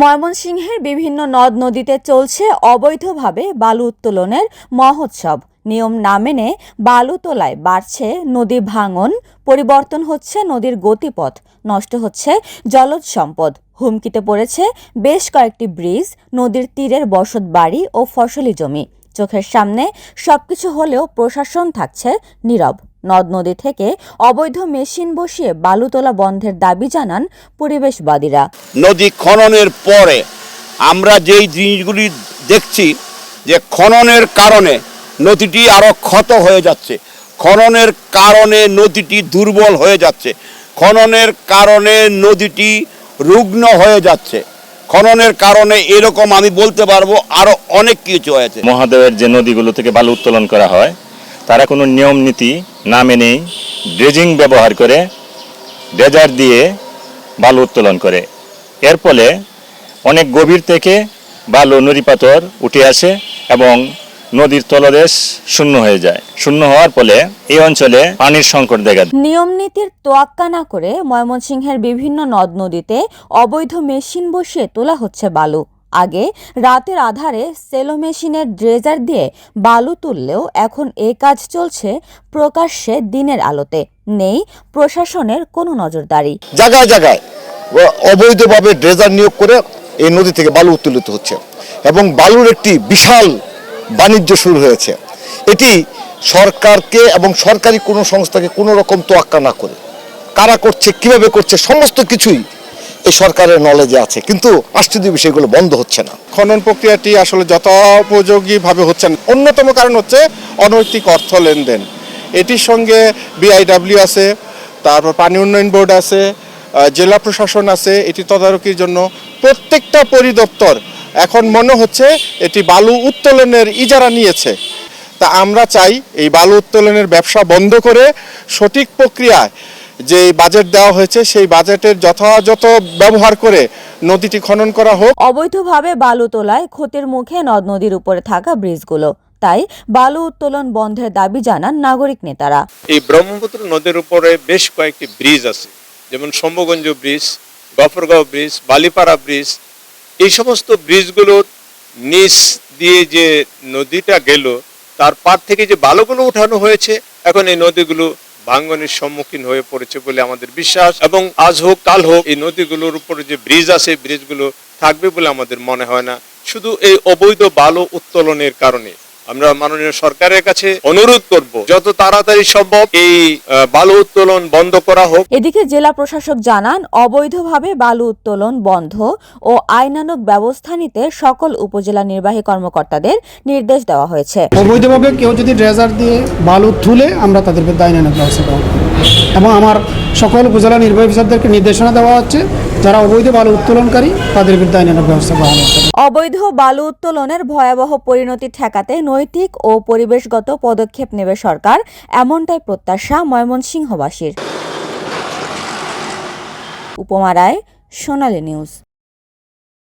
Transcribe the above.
ময়মনসিংহের বিভিন্ন নদ নদীতে চলছে অবৈধভাবে বালু উত্তোলনের মহোৎসব। নিয়ম না মেনে বালু তোলায় বাড়ছে নদী ভাঙন, পরিবর্তন হচ্ছে নদীর গতিপথ, নষ্ট হচ্ছে জলজ সম্পদ। হুমকিতে পড়েছে বেশ কয়েকটি ব্রিজ, নদীর তীরের বসত বাড়ি ও ফসলি জমি। চোখের সামনে সবকিছু হলেও প্রশাসন থাকছে নীরব। নদ নদী থেকে অবৈধ মেশিন বসিয়ে বালু তোলা বন্ধের দাবি জানান পরিবেশবাদীরা। নদী খননের পরে আমরা যেই জিনিসগুলি দেখছি যে খননের কারণে নদীটি আরও ক্ষত হয়ে যাচ্ছে, খননের কারণে নদীটি দুর্বল হয়ে যাচ্ছে, খননের কারণে নদীটি রুগ্ন হয়ে যাচ্ছে। খননের কারণে এরকম আমি বলতে পারব আরও অনেক কিছু হয়েছে। মহাদেবের যে নদীগুলো থেকে বালু উত্তোলন করা হয়, তারা কোনো নিয়ম নীতি না মেনেই ড্রেজিং ব্যবহার করে ড্রেজার দিয়ে বালু উত্তোলন করে। এর ফলে অনেক গভীর থেকে বালু নুড়ি পাথর উঠে আসে এবং নদীর তলদেশ শূন্য হয়ে যায়। শূন্য হওয়ার ফলে এই অঞ্চলে পানির সংকট দেখা দেয়। নিয়ম নীতির তোয়াক্কা না করে ময়মনসিংহের বিভিন্ন নদ নদীতে অবৈধ মেশিন বসিয়ে তোলা হচ্ছে বালু। আগে রাতের আধারে সেলো মেশিনের ড্রেজার দিয়ে বালু তুললেও এখন এ কাজ চলছে প্রকাশ্যে দিনের আলোতে। নেই প্রশাসনের কোনো নজরদারি। জায়গায় জায়গায় ও- অবৈধভাবে ড্রেজার নিয়োগ করে এই নদী থেকে বালু উত্তোলিত হচ্ছে। এবং বালুর একটি বিশাল বাণিজ্য শুরু হয়েছে। এটি সরকারকে এবং সরকারি কোনো সংস্থাকে কোনো রকম তোয়াক্কা না করে। কারা করছে, কীভাবে করছে, সমস্ত কিছুই এই সরকারের নলেজে আছে। কিন্তু আশ্চর্য বিষয়গুলো বন্ধ হচ্ছে না। খনন প্রক্রিয়াটি আসলে যথোপযোগীভাবে হচ্ছে না। অন্যতম কারণ হচ্ছে অনৈতিক অর্থ লেনদেন। এটির সঙ্গে বিআইডাব্লিউ আছে, তারপর পানি উন্নয়ন বোর্ড আছে জেলা প্রশাসন আছে। এটি তদারকির জন্য প্রত্যেকটা পরিদপ্তর এখন মনে হচ্ছে এটি বালু উত্তোলনের ইজারা নিয়েছে। তা আমরা চাই এই বালু উত্তোলনের ব্যবসা বন্ধ করে সঠিক প্রক্রিয়ায় যে বাজেট দেওয়া হয়েছে সেই বাজেটের যথাযথ ব্যবহার করে নদীটি খনন করা হোক। অবৈধভাবে বালু তোলায় ক্ষতির মুখে নদ নদীর উপরে থাকা ব্রিজগুলো। তাই বালু উত্তোলন বন্ধের দাবি জানান নাগরিক নেতারা। এই ব্রহ্মপুত্র নদীর উপরে বেশ কয়েকটি ব্রিজ আছে যেমন Shambhuganj bridge Gafargaon bridge Balipara bridge এই সমস্ত ব্রিজগুলোর নিচ দিয়ে যে নদীটা গেল, তার পার থেকে যে বালুগুলো উঠানো হয়েছে, এখন এই নদীগুলো ভাঙ্গনের সম্মুখীন হয়ে পড়েছে বলে আমাদের বিশ্বাস। এবং আজ হোক, কাল হোক, এই নদীগুলোর উপরে যে ব্রিজ আছে ব্রিজগুলো থাকবে বলে আমাদের মনে হয় না। শুধু এই অবৈধ বালু উত্তোলনের কারণে। আমরা মাননীয় সরকারের কাছে অনুরোধ করব যত তাড়াতাড়ি সম্ভব এই আহ, বালু উত্তোলন বন্ধ করা হোক। এদিকে জেলা প্রশাসক জানান অবৈধভাবে বালু উত্তোলন বন্ধ ও আইনানুক ব্যবস্থা নিতে সকল উপজেলা নির্বাহী কর্মকর্তাদের নির্দেশ দেওয়া হয়েছে। অবৈধভাবে কেউ যদি ড্রেজার দিয়ে বালু তুলে আমরা তাদের বিরুদ্ধে আইনানুক ব্যবস্থা গ্রহণ করব। এবং আমার সকল উপজেলা নির্বাহী অফিসারদেরকে নির্দেশনা দেওয়া হচ্ছে, যারা অবৈধ বালু উত্তোলনকারী, তাদের বিরুদ্ধে আইনের ব্যবস্থা গ্রহণ অবৈধ বালু উত্তোলনের ভয়াবহ পরিণতি ঠেকাতে নৈতিক ও পরিবেশগত পদক্ষেপ নেবে সরকার, এমনটাই প্রত্যাশা ময়মনসিংহবাসীর। উপমা রায়, সোনালী নিউজ।